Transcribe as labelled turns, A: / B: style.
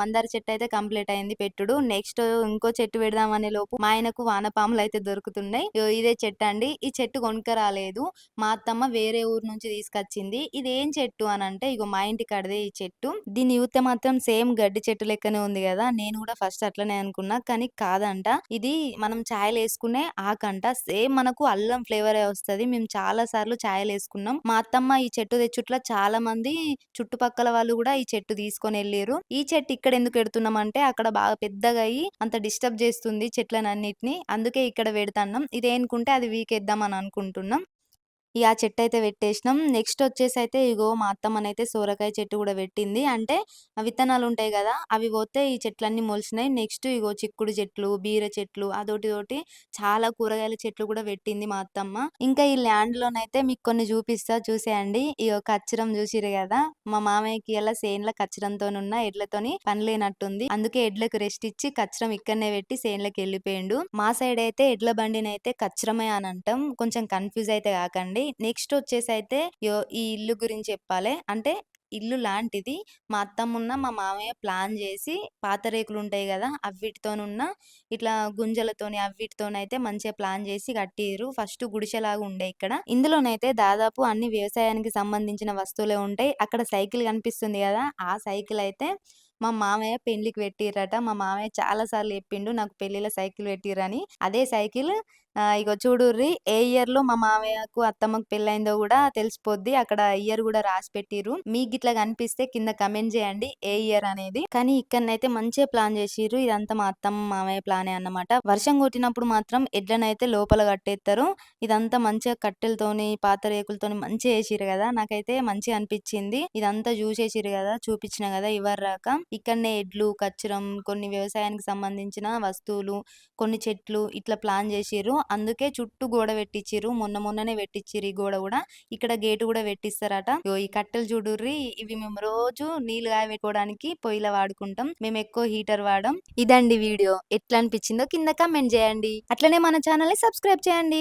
A: మందార చెట్టు అయితే కంప్లీట్ అయింది పెట్టుడు. నెక్స్ట్ ఇంకో చెట్టు పెడదామనే లోపు మా ఆయనకు వానపాములు అయితే దొరుకుతున్నాయి. ఇదే చెట్టు అండి. ఈ చెట్టు కొనుక్క రాలేదు. మా అత్తమ్మ వేరే ఊరు నుంచి తీసుకొచ్చింది. ఇది ఏం చెట్టు అని అంటే ఇగో మా ఇంటి కడదే ఈ చెట్టు. దీని యూత మాత్రం సేమ్ గడ్డి చెట్టు లెక్కనే ఉంది కదా. నేను కూడా ఫస్ట్ అట్లనే అనుకున్నా. కానీ కాదంట. ఇది మనం ఛాయలు వేసుకునే ఆకంట సేమ్ మనకు అల్లం ఫ్లేవర్ వస్తది. మేము చాలా సార్లు ఛాయలు వేసుకున్నాం. మా అత్తమ్మ ఈ చెట్టు తెచ్చుట్ల చాలా మంది చుట్టుపక్కల వాళ్ళు కూడా ఈ చెట్టు తీసుకొని వెళ్ళారు ఈ చెట్టు ఇక్కడ ఎందుకు పెడుతున్నాం అంటే అక్కడ బాగా పెద్దగా అయ్యి అంత డిస్టర్బ్ చేస్తుంది చెట్లను అన్నిటిని అందుకే ఇక్కడ పెడతాన్నాం ఇది అనుకుంటే అది వీకేద్దాం అని అనుకుంటున్నాం. ఇక ఆ చెట్టు అయితే పెట్టేసినాం నెక్స్ట్ వచ్చేసి అయితే ఇగో మా అత్తమ్మనైతే సోరకాయ చెట్టు కూడా పెట్టింది. అంటే విత్తనాలు ఉంటాయి కదా అవి పోతే ఈ చెట్లన్నీ మొలిసినాయి. నెక్స్ట్ ఇగో చిక్కుడు చెట్లు బీర చెట్లు అదోటి తోటి చాలా కూరగాయల చెట్లు కూడా పెట్టింది మా అత్తమ్మ. ఇంకా ఈ ల్యాండ్ లోనైతే మీకు కొన్ని చూపిస్తా చూసేయండి. ఇగో కచ్చరం చూసిరు కదా మా మామయ్యకి ఇలా సేన్ల కచ్చరంతో ఉన్న ఎడ్లతోని పని లేనట్టుంది. అందుకే ఎడ్లకు రెస్ట్ ఇచ్చి కచ్చరం ఇక్కడనే పెట్టి సేన్లకు వెళ్ళిపోయిండు మా సైడ్ అయితే ఎడ్ల బండిని అయితే కచ్చరమే అని అంటాం. కొంచెం కన్ఫ్యూజ్ అయితే కాకండి. నెక్స్ట్ వచ్చేసి అయితే యో- ఈ ఇల్లు గురించి చెప్పాలి. అంటే ఇల్లు లాంటిది. మా అత్తమ్మున్న మా మామయ్య ప్లాన్ చేసి పాత రేకులు ఉంటాయి కదా అవిటితోనున్న ఇట్లా గుంజలతోని అవిటితోనైతే మంచిగా ప్లాన్ చేసి కట్టిరు ఫస్ట్ గుడిసెలాగా ఉండే ఇక్కడ. ఇందులోనైతే దాదాపు అన్ని వ్యవసాయానికి సంబంధించిన వస్తువులే ఉంటాయి. అక్కడ సైకిల్ కనిపిస్తుంది కదా ఆ సైకిల్ అయితే మా మామయ్య పెళ్ళికి పెట్టిర్రట. మా మామయ్య చాలా సార్లు చెప్పిండు నాకు పెళ్ళిలో సైకిల్ పెట్టిరని అదే సైకిల్ ఆ, ఇగో చూడుర్రి ఏ ఇయర్లో మా మామయ్యకు అత్తమ్మకు పెళ్ళైందో కూడా తెలిసిపోద్ది. అక్కడ ఇయర్ కూడా రాసి పెట్టిర్రు. మీకు గిట్లా కనిపిస్తే కింద కమెంట్ చేయండి ఏ ఇయర్ అనేది. కానీ ఇక్కడనైతే మంచిగా ప్లాన్ చేసిర్రు. ఇదంతా మా అత్తమ్మ మామయ్య ప్లానే అన్నమాట. వర్షం కొట్టినప్పుడు మాత్రం ఎడ్లనైతే లోపల కట్టేస్తారు ఇదంతా మంచిగా కట్టెలతోని పాత రేకులతోని మంచిగా వేసిర్రు కదా. నాకైతే మంచిగా అనిపించింది. ఇదంతా చూసేసిరు కదా చూపించిన కదా ఇవర్ రాక ఇక్కడనే ఎడ్లు కచ్చరం కొన్ని వ్యవసాయానికి సంబంధించిన వస్తువులు కొన్ని చెట్లు ఇట్లా ప్లాన్ చేసిర్రు. అందుకే చుట్టూ గోడ పెట్టించిర్రు మొన్న మొన్ననే పెట్టించిర్రు ఈ గోడ కూడా. ఇక్కడ గేటు కూడా పెట్టిస్తారట. ఈ కట్టెలు చూడుర్రి. ఇవి మేము రోజు నీళ్ళు కాయబెట్టుకోవడానికి పొయ్యిలో వాడుకుంటాం. మేము ఎక్కువ హీటర్ వాడడం ఇదండి వీడియో. ఎట్లా అనిపించిందో కింద కమెంట్ చేయండి. అట్లనే మన ఛానల్ని సబ్స్క్రైబ్ చేయండి.